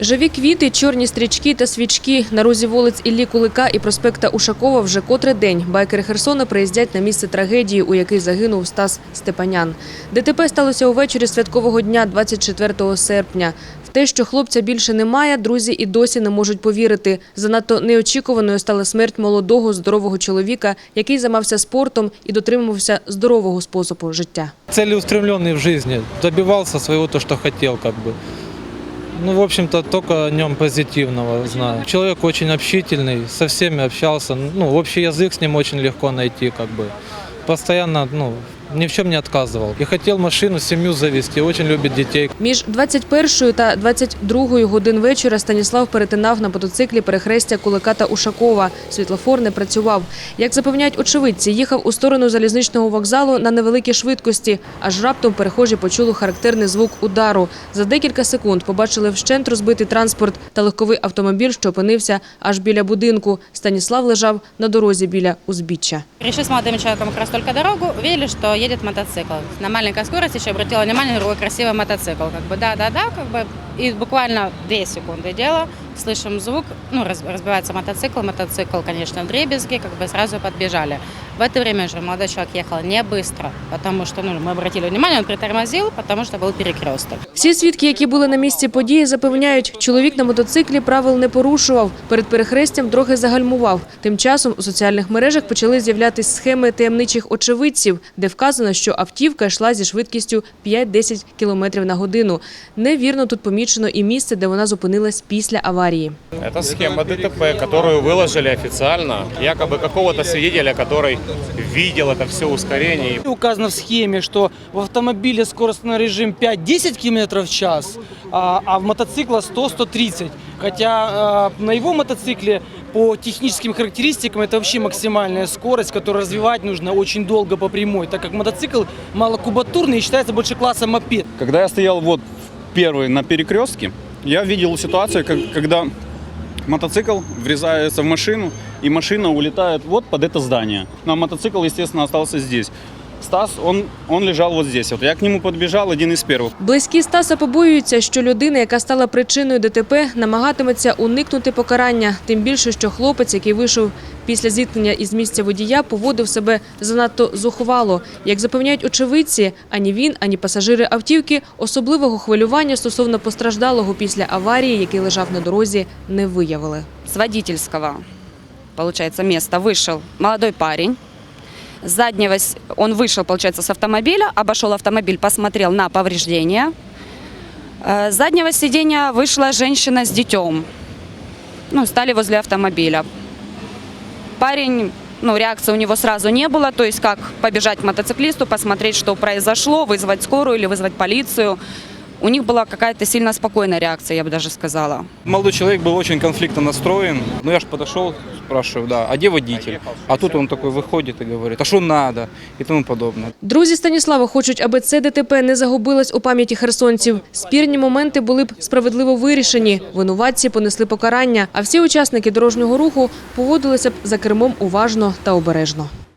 Живі квіти, чорні стрічки та свічки на розі вулиць Іллі Кулика і проспекта Ушакова вже котрий день. Байкери Херсона приїздять на місце трагедії, у якій загинув Стас Степанян. ДТП сталося увечері святкового дня, 24 серпня. В те, що хлопця більше немає, друзі і досі не можуть повірити. Занадто неочікуваною стала смерть молодого, здорового чоловіка, який займався спортом і дотримувався здорового способу життя. целеустремленный в жизни, добивался своего то, хотел, как бы. Ну, в общем-то, только о нем позитивного знаю. Человек очень общительный, со всеми общался. Ну, общий язык с ним очень легко найти, как бы. Постоянно, ну, ни в чем не отказывал. И хотел машину, семью завести, очень любит детей. Між 21 та 22 годин вечора Станіслав перетинав на мотоциклі перехрестя Кулика та Ушакова. Світлофор не працював. Як запевняють очевидці, їхав у сторону залізничного вокзалу на невеликій швидкості, аж раптом перехожі почули характерний звук удару. За декілька секунд побачили вщент розбитий транспорт та легковий автомобіль, що опинився аж біля будинку. Станіслав лежав на дорозі біля узбіччя. Пришли с молодым человеком как раз только дорогу, увидели, что едет мотоцикл. На маленькой скорости еще обратила внимание на другой красивый мотоцикл. Как бы да-да-да, как бы и буквально две секунды дела, слышим звук, ну, раз- разбивается мотоцикл, мотоцикл, конечно, в дребезги, как бы сразу подбежали. В это время же молодой человек ехал не быстро, потому что, ну, мы обратили внимание, он притормозил, потому что был перекресток. Всі свідки, які були на місці події, запевняють, чоловік на мотоциклі правил не порушував. Перед перехрестям трохи загальмував. Тим часом у соціальних мережах почали з'являтись схеми таємничих очевидців, де вказано, що автівка йшла зі швидкістю 5-10 км на годину. Невірно тут помічено і місце, де вона зупинилась після аварії. Это схема ДТП, которую выложили официально. Якобы какого-то свидетеля, который видел это все ускорение. Указано в схеме, что в автомобиле скоростной режим 5-10 км в час, а, а в мотоцикла 100-130. Хотя э, на его мотоцикле по техническим характеристикам это вообще максимальная скорость, которую развивать нужно очень долго по прямой, так как мотоцикл малокубатурный и считается больше класса мопед. Когда я стоял вот первый на перекрестке, я видел ситуацию, как- когда мотоцикл врезается в машину, и машина улетает вот под это здание. Но мотоцикл, естественно, остался здесь. Стас, он, он лежал вот здесь. Вот я к нему подбежал, один из первых. Близькі Стаса побоюються, що людина, яка стала причиною ДТП, намагатиметься уникнути покарання. Тим більше, що хлопець, який вийшов після зіткнення із місця водія, поводив себе занадто зухвало. Як запевняють очевидці, ані він, ані пасажири автівки особливого хвилювання стосовно постраждалого після аварії, який лежав на дорозі, не виявили. с водительского, получается, места вышел молодой парень. С заднего он вышел, получается, с автомобиля, обошел автомобиль, посмотрел на повреждения. Э, С заднего сиденья вышла женщина с детем. Ну, стали возле автомобиля. Парень, ну, реакции у него сразу не было, то есть как побежать к мотоциклисту, посмотреть, что произошло, вызвать скорую или вызвать полицию. У них была какая-то сильно спокойная реакция, я бы даже сказала. Молодой человек был очень конфликтно настроен. Ну я же подошел, спрашиваю, да, а где водитель? А тут он такой выходит и говорит, а что надо? И тому подобное. Друзі Станіслава хочуть, аби це ДТП не загубилось у пам'яті херсонців. Спірні моменти були б справедливо вирішені. Винуватці понесли покарання, а всі учасники дорожнього руху поводилися б за кермом уважно та обережно.